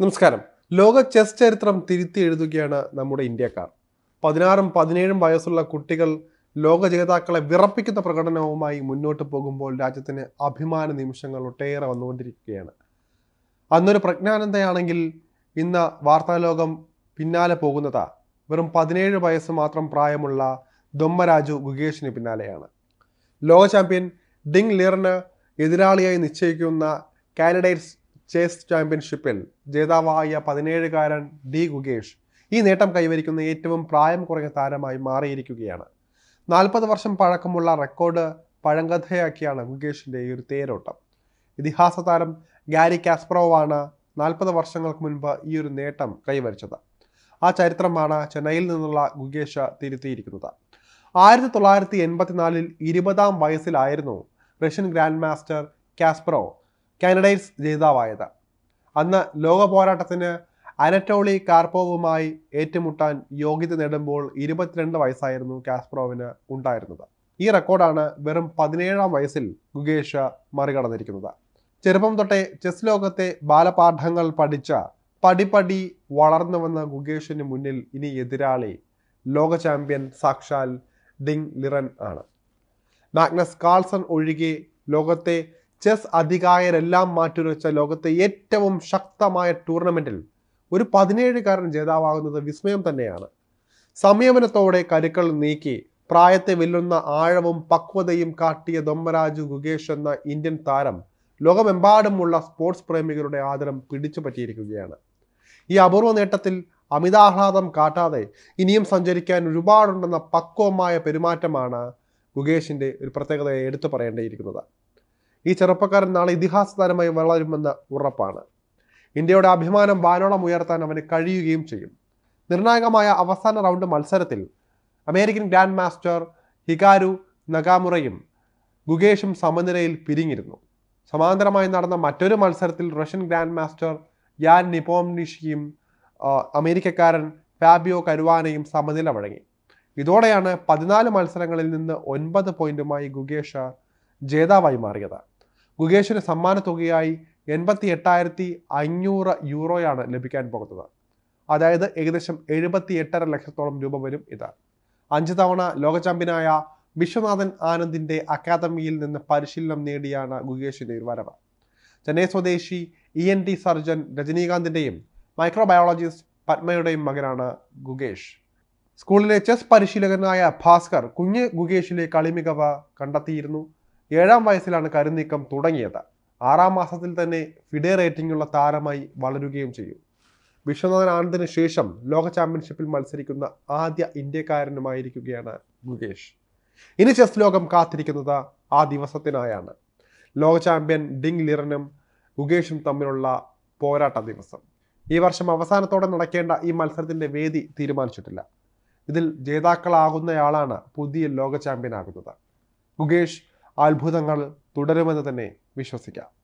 നമസ്കാരം. ലോക ചെസ് ചരിത്രം തിരുത്തി എഴുതുകയാണ് നമ്മുടെ ഇന്ത്യക്കാർ. പതിനാറും പതിനേഴും വയസ്സുള്ള കുട്ടികൾ ലോക ജേതാക്കളെ വിറപ്പിക്കുന്ന പ്രകടനവുമായി മുന്നോട്ട് പോകുമ്പോൾ രാജ്യത്തിന് അഭിമാന നിമിഷങ്ങൾ ഒട്ടേറെ വന്നുകൊണ്ടിരിക്കുകയാണ്. അന്നൊരു പ്രജ്ഞാനന്ദയാണെങ്കിൽ ഇന്ന് വാർത്താലോകം പിന്നാലെ പോകുന്നതാ. വെറും പതിനേഴ് വയസ്സ് മാത്രം പ്രായമുള്ള ദൊമ്മരാജു ഗുഗേഷിന് പിന്നാലെയാണ്. ലോക ചാമ്പ്യൻ ഡിങ് ലിറിന് എതിരാളിയായി നിശ്ചയിക്കുന്ന കാനഡൈറ്റ്സ് ചെസ് ചാമ്പ്യൻഷിപ്പിൽ ജേതാവായ പതിനേഴുകാരൻ ഡി ഗുഗേഷ് ഈ നേട്ടം കൈവരിക്കുന്ന ഏറ്റവും പ്രായം കുറഞ്ഞ താരമായി മാറിയിരിക്കുകയാണ്. നാൽപ്പത് വർഷം പഴക്കമുള്ള റെക്കോർഡ് പഴങ്കഥയാക്കിയാണ് ഗുഗേഷിന്റെ ഈ ഒരു തേരോട്ടം. ഇതിഹാസ താരം ഗാരി കാസ്പ്രോവാണ് നാൽപ്പത് വർഷങ്ങൾക്ക് മുൻപ് ഈ ഒരു നേട്ടം കൈവരിച്ചത്. ആ ചരിത്രമാണ് ചെന്നൈയിൽ നിന്നുള്ള ഗുഗേഷ തിരുത്തിയിരിക്കുന്നത്. ആയിരത്തി തൊള്ളായിരത്തി എൺപത്തിനാലിൽ ഇരുപതാം വയസ്സിലായിരുന്നു Russian grand master Kasparov candidates ജേതാവായത്. അന്ന് ലോക പോരാട്ടത്തിന് അനറ്റോളി കാർപ്പോവുമായി ഏറ്റുമുട്ടാൻ യോഗ്യത നേടുമ്പോൾ ഇരുപത്തിരണ്ട് വയസ്സായിരുന്നു കാസ്പ്രോവിന് ഉണ്ടായിരുന്നത്. ഈ റെക്കോർഡാണ് വെറും പതിനേഴാം വയസ്സിൽ ഗുഗേഷ മറികടന്നിരിക്കുന്നത്. ചെറുപ്പം തൊട്ടേ ചെസ് ലോകത്തെ ബാലപാഠങ്ങൾ പഠിച്ച പടിപടി വളർന്നു വന്ന ഗുഗേഷിന് മുന്നിൽ ഇനി എതിരാളി ലോക ചാമ്പ്യൻ സാക്ഷാൽ ഡിങ് ലിറൻ ആണ്. മാഗ്നസ് കാൾസൺ ഒഴികെ ലോകത്തെ ചെസ് അധികായരെല്ലാം മാറ്റുരച്ച ലോകത്തെ ഏറ്റവും ശക്തമായ ടൂർണമെന്റിൽ ഒരു പതിനേഴുകാരൻ ജേതാവാകുന്നത് വിസ്മയം തന്നെയാണ്. സംയമനത്തോടെ കരുക്കൾ നീക്കി പ്രായത്തെ വെല്ലുന്ന ആഴവും പക്വതയും കാട്ടിയ ദൊമ്മരാജു ഗുഗേഷ് എന്ന ഇന്ത്യൻ താരം ലോകമെമ്പാടുമുള്ള സ്പോർട്സ് പ്രേമികളുടെ ആദരം പിടിച്ചു പറ്റിയിരിക്കുകയാണ്. ഈ അപൂർവ നേട്ടത്തിൽ അമിതാഹ്ലാദം കാട്ടാതെ ഇനിയും സഞ്ചരിക്കാൻ ഒരുപാടുണ്ടെന്ന പക്വമായ പെരുമാറ്റമാണ് ഗുഗേഷിന്റെ ഒരു പ്രത്യേകതയെ എടുത്തു പറയേണ്ടിയിരിക്കുന്നത്. ഈ ചെറുപ്പക്കാരൻ നാളെ ഇതിഹാസ താരമായി വളരുമെന്ന് ഉറപ്പാണ്. ഇന്ത്യയുടെ അഭിമാനം വാനോളം ഉയർത്താൻ അവന് കഴിയുകയും ചെയ്യും. നിർണായകമായ അവസാന റൗണ്ട് മത്സരത്തിൽ അമേരിക്കൻ ഗ്രാൻഡ് മാസ്റ്റർ ഹികാരു നഗാമുറയും ഗുഗേഷും സമനിലയിൽ പിരിഞ്ഞിരുന്നു. സമാന്തരമായി നടന്ന മറ്റൊരു മത്സരത്തിൽ റഷ്യൻ ഗ്രാൻഡ് മാസ്റ്റർ യാൻ നിപ്പോംനിഷിയും അമേരിക്കക്കാരൻ ഫാബിയോ കരുവാനയും സമനില വഴങ്ങി. ഇതോടെയാണ് പതിനാല് മത്സരങ്ങളിൽ നിന്ന് ഒൻപത് പോയിന്റുമായി ഗുഗേഷ ജേതാവായി മാറിയത്. ഗുഗേഷിന് സമ്മാന തുകയായി എൺപത്തി എട്ടായിരത്തി അഞ്ഞൂറ് യൂറോയാണ് ലഭിക്കാൻ പോകുന്നത്. അതായത് ഏകദേശം എഴുപത്തി എട്ടര ലക്ഷത്തോളം രൂപ വരും ഇത്. അഞ്ച് തവണ ലോക ചാമ്പ്യനായ വിശ്വനാഥൻ ആനന്ദിന്റെ അക്കാദമിയിൽ നിന്ന് പരിശീലനം നേടിയാണ് ഗുഗേഷിന്റെ ഒരു വരവ്. ചെന്നൈ സ്വദേശി ഇ എൻ ടി സർജൻ രജനീകാന്തിന്റെയും മൈക്രോബയോളജിസ്റ്റ് പത്മയുടെയും മകനാണ് ഗുഗേഷ് സ്കൂളിലെ ചെസ് പരിശീലകനായ ഭാസ്കർ കുഞ്ഞ് ഗുഗേഷിലെ കളിമികവ് കണ്ടെത്തിയിരുന്നു. ഏഴാം വയസ്സിലാണ് കരുനീക്കം തുടങ്ങിയത്. ആറാം മാസത്തിൽ തന്നെ ഫിഡെ റേറ്റിംഗുള്ള താരമായി വളരുകയും ചെയ്യും. വിശ്വനാഥൻ ആനന്ദിന് ശേഷം ലോക ചാമ്പ്യൻഷിപ്പിൽ മത്സരിക്കുന്ന ആദ്യ ഇന്ത്യക്കാരനുമായിരിക്കുകയാണ് മുകേഷ്. ഇനി ചെസ് ലോകം കാത്തിരിക്കുന്നത് ആ ദിവസത്തിനായാണ്. ലോക ചാമ്പ്യൻ ഡിങ് ലിറനും ഉഗേഷും തമ്മിലുള്ള പോരാട്ട ദിവസം. ഈ വർഷം അവസാനത്തോടെ നടക്കേണ്ട ഈ മത്സരത്തിന്റെ വേദി തീരുമാനിച്ചിട്ടില്ല. ഇതിൽ ജേതാക്കളാകുന്നയാളാണ് പുതിയ ലോക ചാമ്പ്യൻ ആകുന്നത് ഗുഗേഷ് അത്ഭുതങ്ങൾ തുടരുമെന്ന് തന്നെ വിശ്വസിക്കാം.